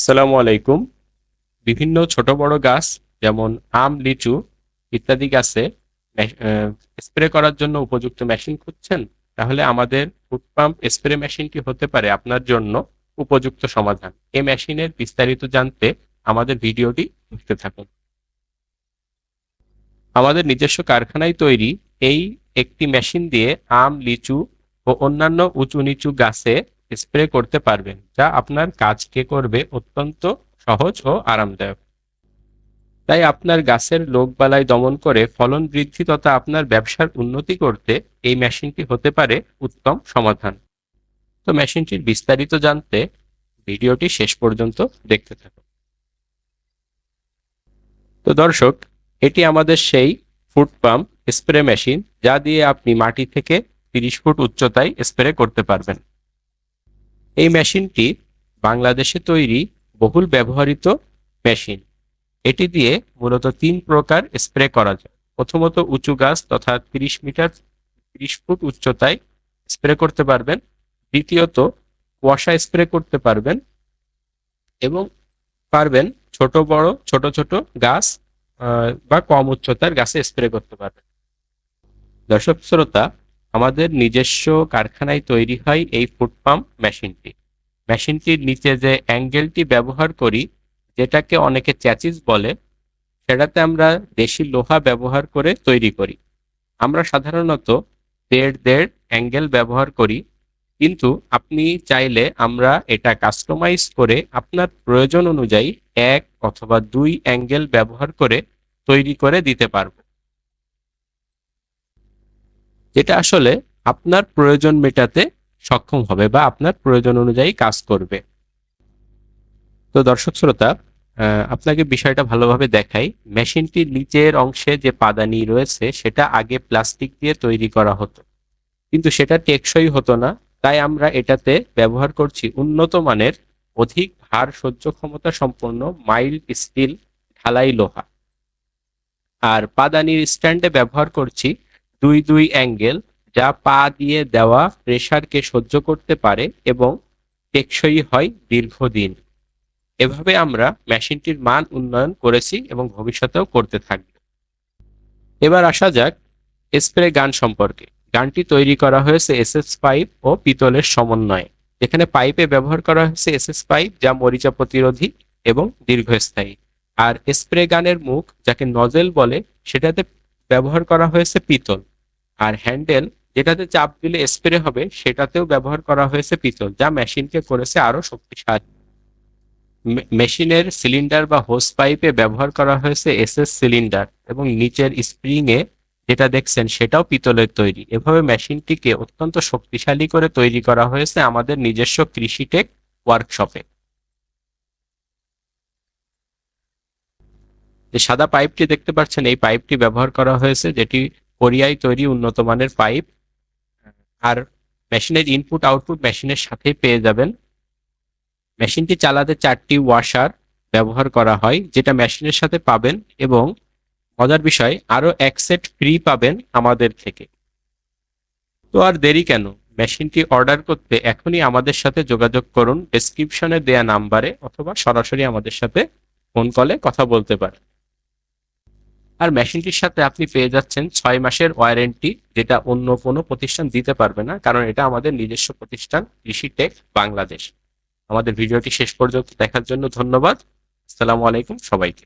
আসসালামু আলাইকুম। বিভিন্ন ছোট বড় গাছ, যেমন আম, লিচু ইত্যাদি গাছে স্প্রে করার জন্য উপযুক্ত মেশিন খুঁজছেন? তাহলে আমাদের ফুড পাম্প স্প্রে মেশিনটি হতে পারে আপনার জন্য উপযুক্ত সমাধান। এই মেশিনের বিস্তারিত জানতে আমাদের ভিডিওটি দেখতে থাকুন। আমাদের নিজস্ব কারখানায় তৈরি এই একটি মেশিন দিয়ে আম, লিচু ও অন্যান্য উঁচু নিচু গাছে স্প্রে করতে পারবেন, যা আপনার কাজকে করবে অত্যন্ত সহজ ও আরামদায়ক। তাই আপনার গাছের রোগবালাই দমন করে ফলন বৃদ্ধি তথা আপনার ব্যবসার উন্নতি করতে এই মেশিনটি হতে পারে উত্তম সমাধান। তো মেশিনটির বিস্তারিত জানতে ভিডিওটি শেষ পর্যন্ত দেখতে থাকুন। তো দর্শক, এটি আমাদের সেই ফুড পাম্প স্প্রে মেশিন, যা দিয়ে আপনি মাটি থেকে তিরিশ ফুট উচ্চতায় স্প্রে করতে পারবেন। এই মেশিনটি বাংলাদেশে তৈরি বহুল ব্যবহৃত মেশিন। এটি দিয়ে মূলত তিন প্রকার স্প্রে করা যায়। প্রথমত উঁচু গাছ তথা তিরিশ মিটার, তিরিশ ফুট উচ্চতায় স্প্রে করতে পারবেন। দ্বিতীয়ত কুয়াশা স্প্রে করতে পারবেন এবং পারবেন ছোট, বড়, ছোট ছোট গাছ বা কম উচ্চতার গাছে স্প্রে করতে পারবেন। দর্শক, শ্রোতা আমাদের নিজস্ব কারখানায় তৈরি হয় এই ফুড পাম্প মেশিনটি। মেশিনটির নিচে যে অ্যাঙ্গেলটি ব্যবহার করি, যেটাকে অনেকে চ্যাচিস বলে, সেটাতে আমরা দেশি লোহা ব্যবহার করে তৈরি করি। আমরা সাধারণত দেড় দেড় অ্যাঙ্গেল ব্যবহার করি, কিন্তু আপনি চাইলে আমরা এটা কাস্টমাইজ করে আপনার প্রয়োজন অনুযায়ী এক অথবা দুই অ্যাঙ্গেল ব্যবহার করে তৈরি করে দিতে পারব। যেটা আসলে আপনার প্রয়োজন মেটাতে সক্ষম হবে বা আপনার প্রয়োজন অনুযায়ী কাজ করবে। তো দর্শক শ্রোতা আপনাকে বিষয়টা ভালোভাবে দেখাই। মেশিনটির নিচের অংশে যে পাদানি রয়েছে, সেটা আগে প্লাস্টিক দিয়ে তৈরি করা হতো। কিন্তু সেটা টেকসই হতো না। তাই আমরা এটাতে ব্যবহার করছি উন্নত মানের, অধিক ভার সহ্য ক্ষমতা সম্পন্ন মাইল্ড স্টিল ঢালাই লোহা। আর পাদানির স্ট্যান্ডে ব্যবহার করছি দুই দুই অ্যাঙ্গেল যা পা দিয়ে দেওয়া প্রেসারকে সহ্য করতে পারে এবং টেকসই হয় দীর্ঘদিন। এভাবে আমরা মেশিনটির মান উন্নয়ন করেছি এবং ভবিষ্যতেও করতে থাকব। এবার আসা যাক স্প্রে গান সম্পর্কে। গানটি তৈরি করা হয়েছে এসএস পাইপ ও পিতলের সমন্বয়ে। যেখানে পাইপে ব্যবহার করা হয়েছে এসএস পাইপ যা মরিচা প্রতিরোধী এবং দীর্ঘস্থায়ী। আর স্প্রে গানের মুখ, যাকে নজেল বলে, সেটাতে ব্যবহার করা হয়েছে পিতল। আর হ্যান্ডেল, যেটাতে চাপ দিলে স্প্রে হবে, সেটাতেও ব্যবহার করা হয়েছে পিতল, যা মেশিনকে করেছে আরও শক্তিশালী। মেশিনের সিলিন্ডার বা হোস পাইপে ব্যবহার করা হয়েছে এসএস সিলিন্ডার এবং নিচের স্প্রিং এ যেটা দেখছেন সেটাও পিতলের তৈরি। এভাবে মেশিনটিকে অত্যন্ত শক্তিশালী করে তৈরি করা হয়েছে আমাদের নিজস্ব কৃষিটেক ওয়ার্কশপে। যে সাদা পাইপটি দেখতে পাচ্ছেন, এই পাইপটি ব্যবহার করা হয়েছে, যেটি কোরিয়ায় তৈরি উন্নত মানের পাইপ আর মেশিনের ইনপুট আউটপুট মেশিনের সাথেই পেয়ে যাবেন। মেশিনটি চালাতে চারটি ওয়াশার ব্যবহার করা হয়, যেটা মেশিনের সাথে পাবেন এবং মজার বিষয়, আরও এক সেট ফ্রি পাবেন আমাদের থেকে। তো আর দেরি কেন? মেশিনটি অর্ডার করতে এখনই আমাদের সাথে যোগাযোগ করুন ডেসক্রিপশনে দেয়া নাম্বারে অথবা সরাসরি আমাদের সাথে ফোন কলে কথা বলতে পারেন। আর মেশিনটির সাথে আপনি পেয়ে যাচ্ছেন ছয় মাসের ওয়ারেন্টি যেটা অন্য কোনো প্রতিষ্ঠান দিতে পারবে না, কারণ এটা আমাদের নিজস্ব প্রতিষ্ঠান ঋষি টেক বাংলাদেশ। আমাদের ভিডিওটি শেষ পর্যন্ত দেখার জন্য ধন্যবাদ। আসসালামু আলাইকুম সবাইকে।